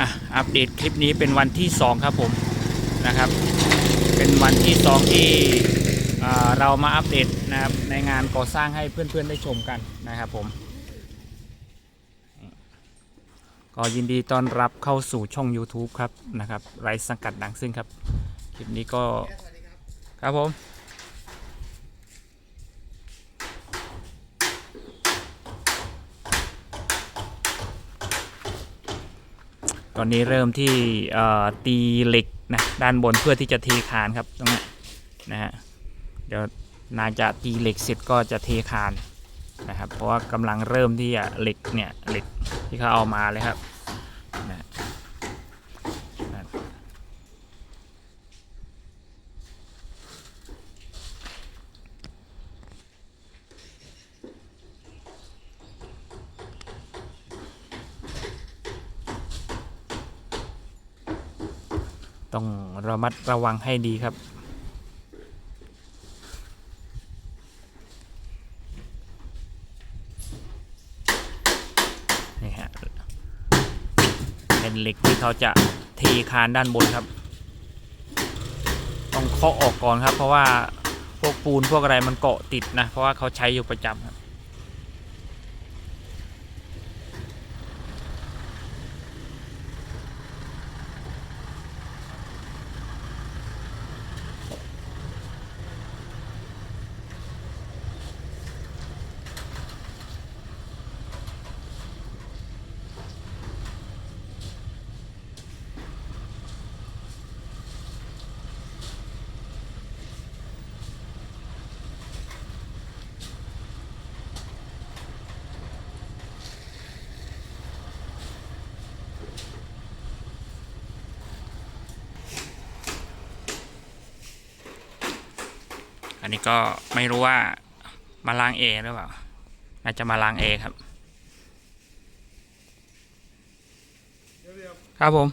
อะอัปเดตคลิปนี้เป็นวันที่ 2 ครับผมนะครับ เป็นวันที่ 2 ที่เรามาอัปเดตนะครับในงานก่อสร้างให้เพื่อนๆได้ชมกันนะครับผมก็ยินดีต้อนรับเข้าสู่ช่อง YouTube ครับนะครับไรสังกัดดังซึ่งครับ คลิปนี้ก็ครับผม ตอนนี้เริ่มที่ตีเหล็กนะด้านบนเพื่อที่จะเทคานครับตรงนี้นะฮะเดี๋ยวนาจะตีเหล็กเสร็จก็จะเทคานนะครับเพราะว่ากำลังเริ่มที่จะเหล็กเนี่ยเหล็กที่เขาเอามาเลยครับนะนะ ต้องระมัดระวังให้ดีครับ นี่ฮะเป็นเหล็กที่เขาจะเทคานด้านบนครับ ต้องเคาะออกก่อนครับ เพราะว่าพวกปูนพวกอะไรมันเกาะติดนะ เพราะว่าเขาใช้อยู่ประจำครับ นนี้ก็ไม่รู้ว่ามาล้างเอหรือเปล่าน่าจะมาล้างเอครับ ครับผม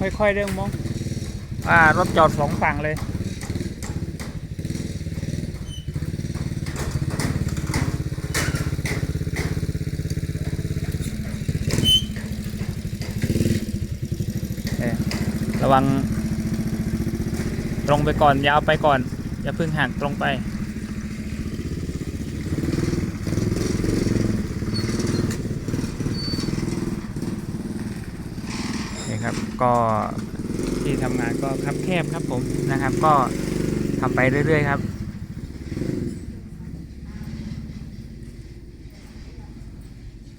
ค่อยๆเรื่องมองอ่ารถจอดสองฝั่งเลยเอ๊ะระวัง ตรงไปก่อนยาวไปก่อน อย่าเพิ่งห่างตรงไป ครับ ก็ที่ทำงานก็คับแคบครับผมนะครับ ก็ทำไปเรื่อยๆครับ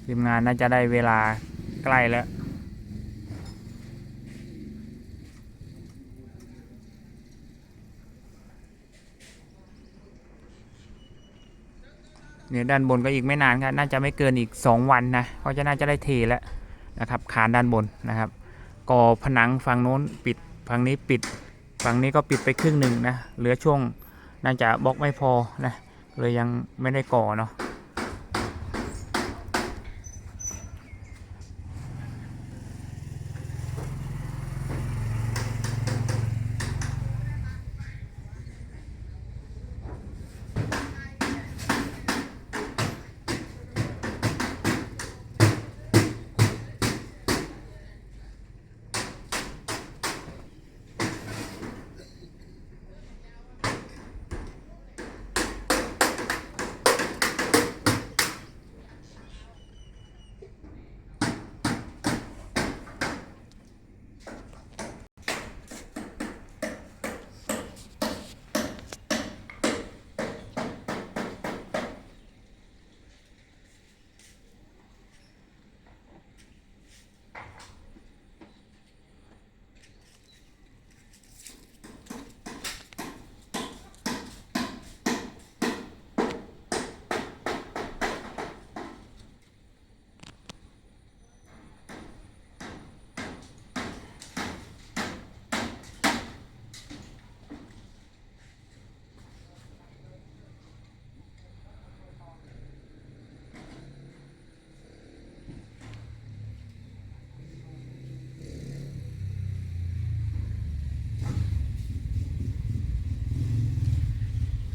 ทีมงานน่าจะได้เวลาใกล้แล้วเนี่ยด้านบนก็อีกไม่นานครับ น่าจะไม่เกินอีก 2 วันนะเขาจะน่าจะได้เทแล้วนะครับ คานด้านบนนะครับ ก่อผนังฝั่งโน้นปิดฝั่งนี้ปิดฝั่งนี้ก็ปิดไปครึ่งหนึ่งนะเหลือช่วงน่าจะบล็อกไม่พอนะเลยยังไม่ได้ก่อเนาะ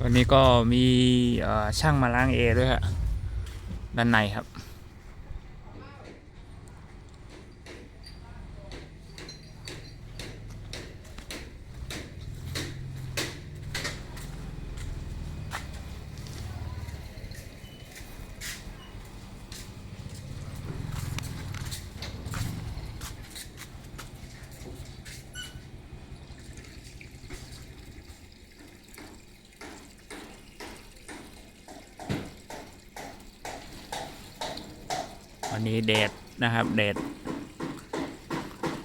วันนี้ก็มีช่างมาล้างเอด้วยครับด้านในครับ วันนี้แดดนะครับแดด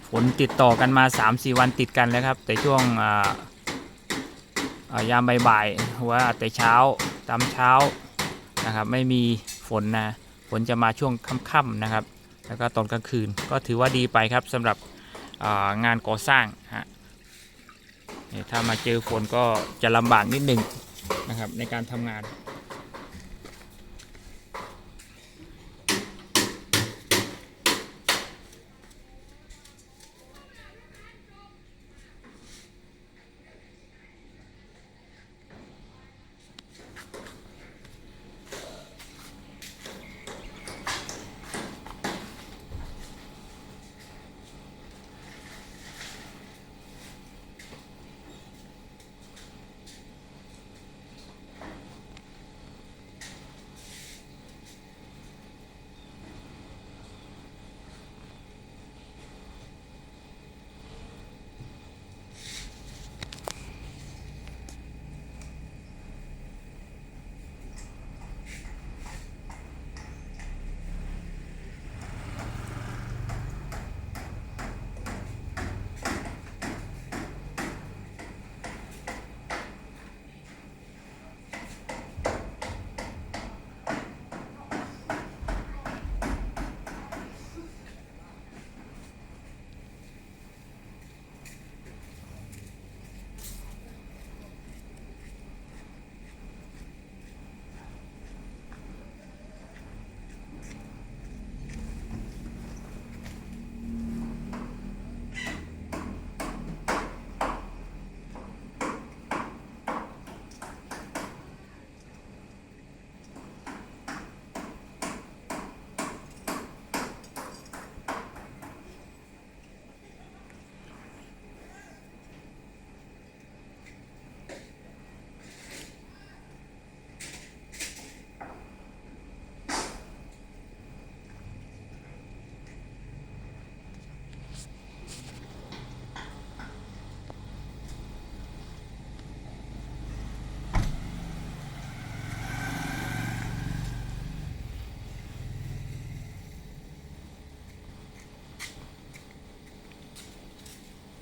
ฝนติดต่อกันมา 3-4 วันติดกันแล้วครับ แต่ช่วงายามบ่ายๆว่าแต่เช้าตามเช้านะครับ ไม่มีฝนนะฝนจะมาช่วงค่ำๆนะครับ แล้วก็ตอนกลางคืนก็ถือว่าดีไปครับสำหรับางานก่อสร้างฮะถ้ามาเจอฝนก็จะลำบากนิดหนึ่งนะครับในการทำงาน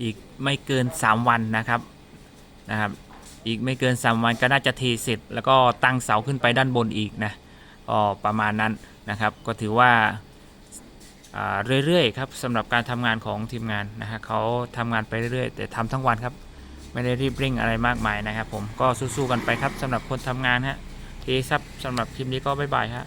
อีกไม่เกิน 3 วันนะครับนะครับ อีกไม่เกิน 3 วันก็น่าจะเทเสร็จ แล้วก็ตั้งเสาขึ้นไปด้านบนอีกนะก็ประมาณนั้นนะครับ ก็ถือว่าเรื่อยๆครับสำหรับการทำงานของทีมงานนะฮะเขาทำงานไปเรื่อยๆแต่ทำทั้งวันครับ ไม่ได้รีบเร่งอะไรมากมายนะครับ ผมก็สู้ๆกันไปครับสำหรับคนทำงานฮะเทซับสำหรับคลิปนี้ก็บ๊ายบายฮะ